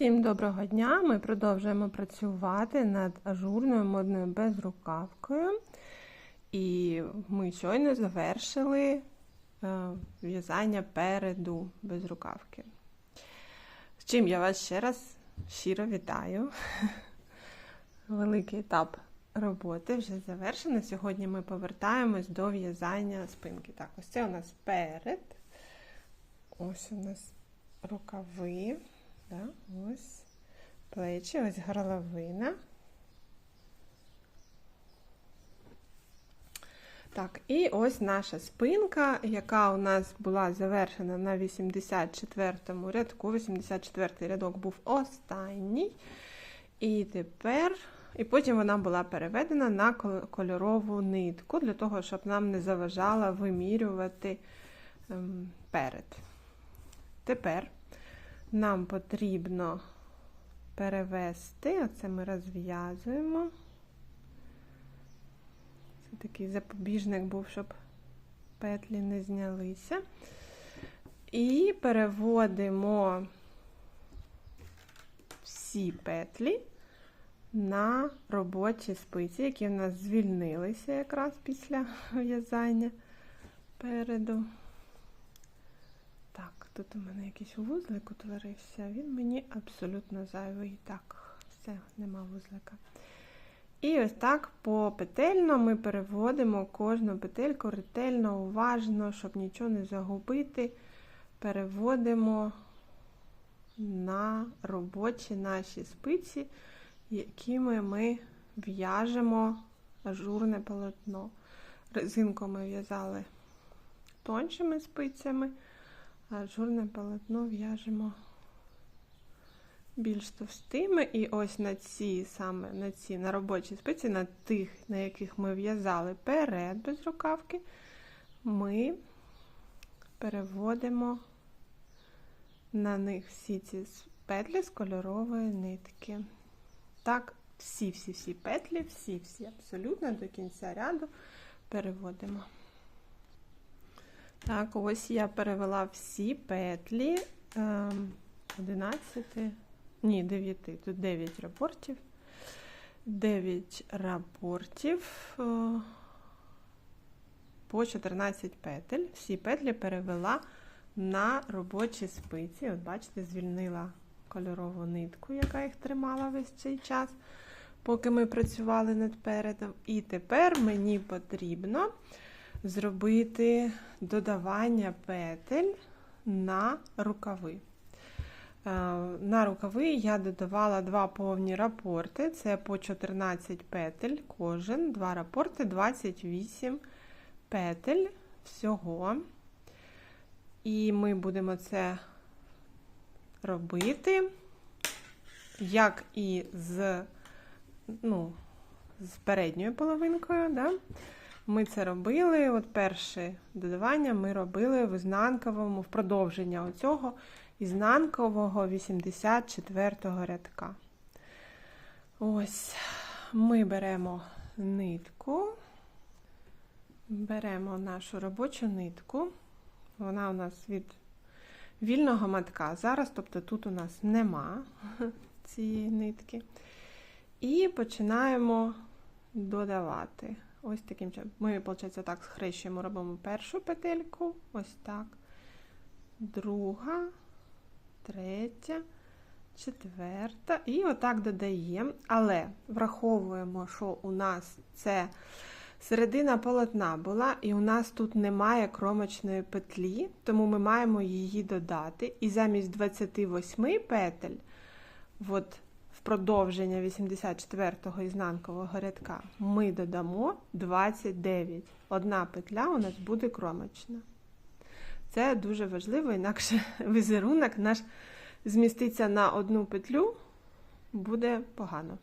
Всім доброго дня! Ми продовжуємо працювати над ажурною модною безрукавкою. І ми щойно завершили е, в'язання переду безрукавки. З чим я вас ще раз щиро вітаю. Великий етап роботи вже завершено. Сьогодні ми повертаємось до в'язання спинки. Так, ось це у нас перед. Ось у нас рукави. Да, ось плечі, ось горловина. Так, і ось наша спинка, яка у нас була завершена на 84-му рядку. 84-й рядок був останній. І тепер, і потім вона була переведена на кольорову нитку, для того, щоб нам не заважала вимірювати ем, перед. Тепер нам потрібно перевести, оце ми розв'язуємо. Це такий запобіжник був, щоб петлі не знялися. І переводимо всі петлі на робочі спиці, які в нас звільнилися якраз після в'язання переду. Тут у мене якийсь вузлик утворився, він мені абсолютно зайвий. Так, все, нема вузлика. І ось так попетельно ми переводимо кожну петельку ретельно, уважно, щоб нічого не загубити. Переводимо на робочі наші спиці, якими ми в'яжемо ажурне полотно. Резинку ми в'язали тоншими спицями а журне полотно в'яжемо більш товстими. І ось на ці саме на ці на робочі спиці, на тих, на яких ми в'язали перед без рукавки, ми переводимо на них всі ці петлі з кольорової нитки. Так, всі-всі-всі петлі, всі-всі абсолютно до кінця ряду переводимо. Так, ось я перевела всі петлі 11, ем, ні, 9, тут 9 рапортів. 9 рапортів е, по 14 петель. Всі петлі перевела на робочі спиці. От, бачите, звільнила кольорову нитку, яка їх тримала весь цей час, поки ми працювали над передом. І тепер мені потрібно зробити додавання петель на рукави. Е, на рукави я додавала два повні рапорти, це по 14 петель кожен, два рапорти, 28 петель всього. І ми будемо це робити, як і з ну, з передньою половинкою. Да? Ми це робили. От перше додавання ми робили в ізнанковому, в продовження оцього ізнанкового 84-го рядка. Ось, ми беремо нитку, беремо нашу робочу нитку. Вона у нас від вільного матка. Зараз, тобто тут у нас нема цієї нитки. І починаємо додавати. Ось таким чином. Ми, виходить, так схрещуємо, робимо першу петельку, ось так. Друга, третя, четверта. І отак додаємо. Але враховуємо, що у нас це середина полотна була, і у нас тут немає кромочної петлі, тому ми маємо її додати. І замість 28 петель, от продовження 84-го ізнанкового рядка ми додамо 29. Одна петля у нас буде кромочна. Це дуже важливо, інакше візерунок наш зміститься на одну петлю, буде погано.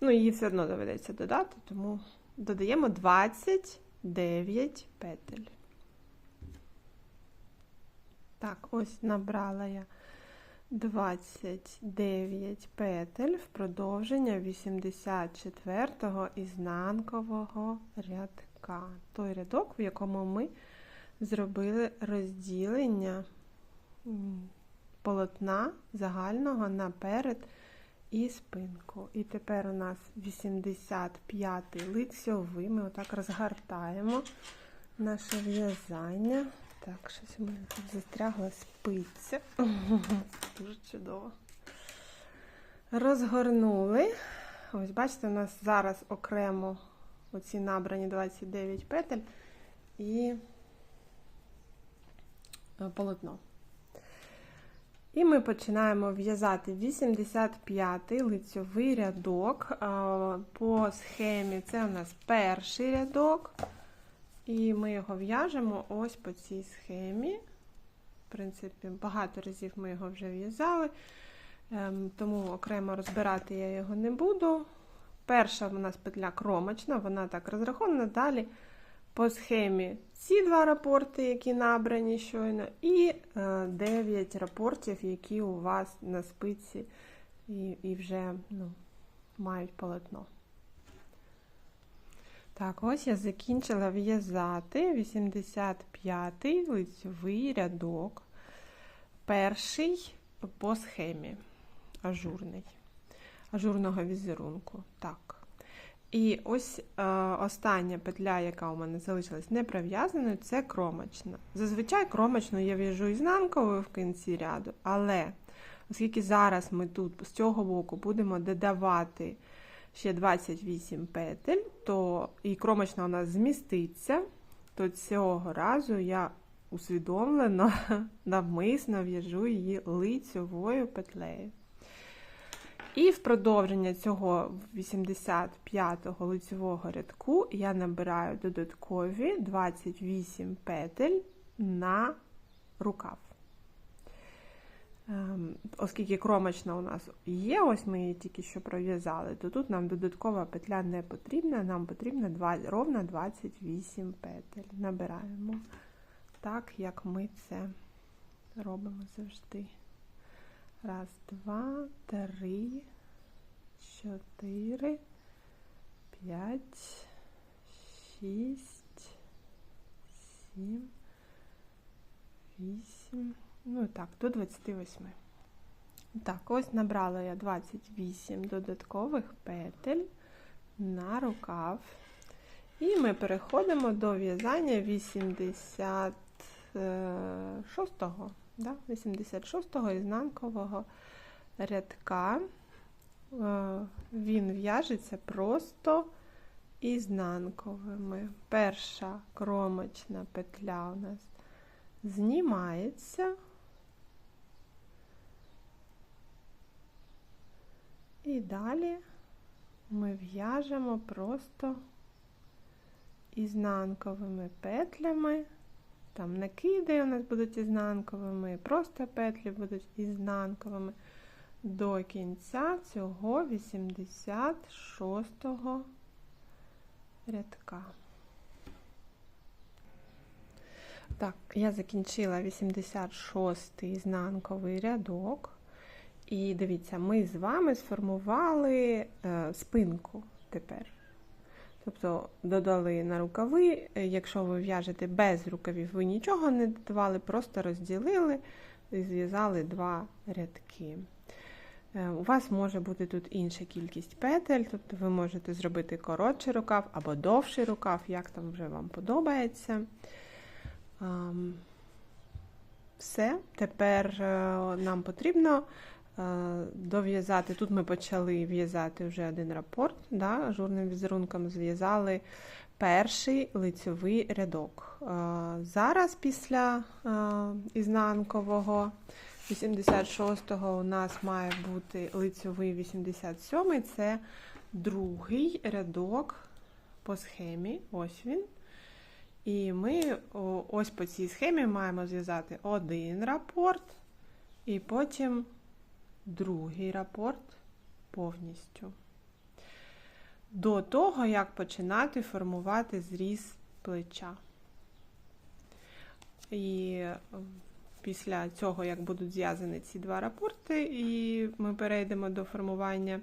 Ну, її все одно доведеться додати, тому додаємо 29 петель. Так, ось набрала я. 29 петель в продовження 84-го ізнанкового рядка. Той рядок, в якому ми зробили розділення полотна загального наперед і спинку. І тепер у нас 85-й лицьовий. Ми отак розгортаємо наше в'язання. Так, щось у мене тут застрягла спиця. Дуже чудово. Розгорнули. Ось, бачите, у нас зараз окремо оці набрані 29 петель і е, полотно. І ми починаємо в'язати 85-й лицьовий рядок. По схемі це у нас перший рядок. І ми його в'яжемо ось по цій схемі. В принципі, багато разів ми його вже в'язали, ем, тому окремо розбирати я його не буду. Перша у нас петля кромочна, вона так розрахована. Далі по схемі ці два рапорти, які набрані щойно, і 9 е, рапортів, які у вас на спиці і і вже ну, мають полотно. Так, ось я закінчила в'язати 85-й лицьовий рядок. Перший по схемі ажурний, ажурного візерунку. Так. І ось е, остання петля, яка у мене залишилась не пров'язаною, це кромочна. Зазвичай кромочну я в'яжу ізнанковою в кінці ряду, але оскільки зараз ми тут з цього боку будемо додавати ще 28 петель, то і кромочна у нас зміститься, то цього разу я усвідомлено навмисно в'яжу її лицьовою петлею. І в продовження цього 85-го лицевого рядку я набираю додаткові 28 петель на рукав. Ем, оскільки кромочна у нас є, ось ми її тільки що пров'язали, то тут нам додаткова петля не потрібна, нам потрібно 2, ровно 28 петель. Набираємо так, як ми це робимо завжди. Раз, два, три, чотири, п'ять, шість, сім, вісім. Ну так, до 28. Так, ось набрала я 28 додаткових петель на рукав. І ми переходимо до в'язання 86-го да, 86-го ізнанкового рядка. Е, він в'яжеться просто ізнанковими. Перша кромочна петля у нас знімається. І далі ми в'яжемо просто ізнанковими петлями там накиди у нас будуть ізнанковими, просто петлі будуть ізнанковими до кінця цього 86-го рядка. Так, я закінчила 86-й ізнанковий рядок. І дивіться, ми з вами сформували е, спинку тепер. Тобто додали на рукави, якщо ви в'яжете без рукавів, ви нічого не додавали, просто розділили і зв'язали два рядки. Е, у вас може бути тут інша кількість петель, тобто ви можете зробити коротший рукав або довший рукав, як там вже вам подобається. Все, тепер е, нам потрібно Е, дов'язати. Тут ми почали в'язати вже один рапорт, да, журним візерунком зв'язали перший лицьовий рядок. Е, зараз після е, ізнанкового 86-го у нас має бути лицьовий 87-й це другий рядок по схемі. Ось він. І ми ось по цій схемі маємо зв'язати один рапорт, і потім другий рапорт повністю. До того, як починати формувати зріз плеча. І після цього, як будуть зв'язані ці два рапорти, і ми перейдемо до формування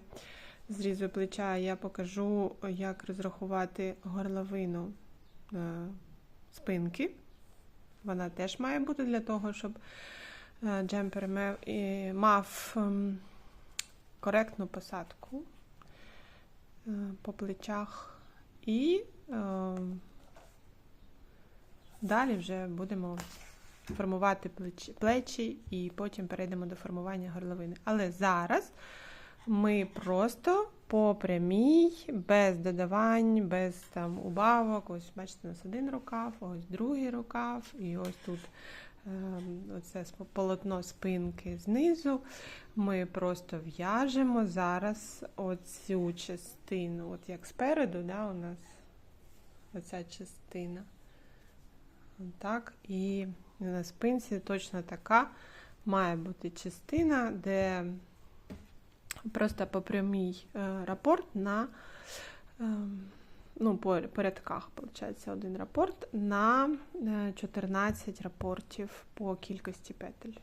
зрізу плеча, я покажу, як розрахувати горловину е, спинки. Вона теж має бути для того, щоб джемпер мав, ем, коректну посадку е, по плечах. І ем, далі вже будемо формувати плечі, і потім перейдемо до формування горловини. Але зараз ми просто по прямій, без додавань, без там убавок. Ось бачите, у нас один рукав, ось другий рукав, і ось тут оце полотно спинки знизу. Ми просто в'яжемо зараз оцю частину, от як спереду, да, у нас оця частина. Так, і на спинці точно така має бути частина, де просто по прямій е, рапорт на е, ну, по, рядках, виходить, один рапорт на е, 14 рапортів по кількості петель.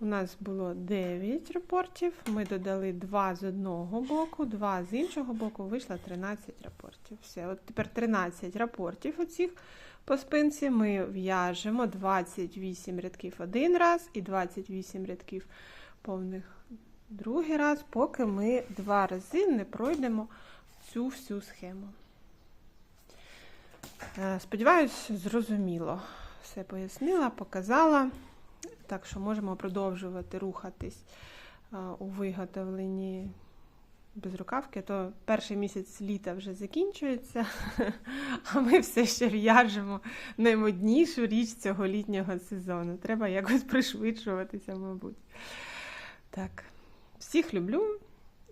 У нас було 9 рапортів, ми додали 2 з одного боку, 2 з іншого боку, вийшло 13 рапортів. Все, от тепер 13 рапортів оцих по спинці ми в'яжемо 28 рядків один раз і 28 рядків повних другий раз, поки ми два рази не пройдемо цю всю схему. Е, Сподіваюсь, зрозуміло. Все пояснила, показала. Так що можемо продовжувати рухатись е, у виготовленні безрукавки, то перший місяць літа вже закінчується, а ми все ще в'яжемо наймоднішу річ цього літнього сезону. Треба якось пришвидшуватися, мабуть. Так, всіх люблю,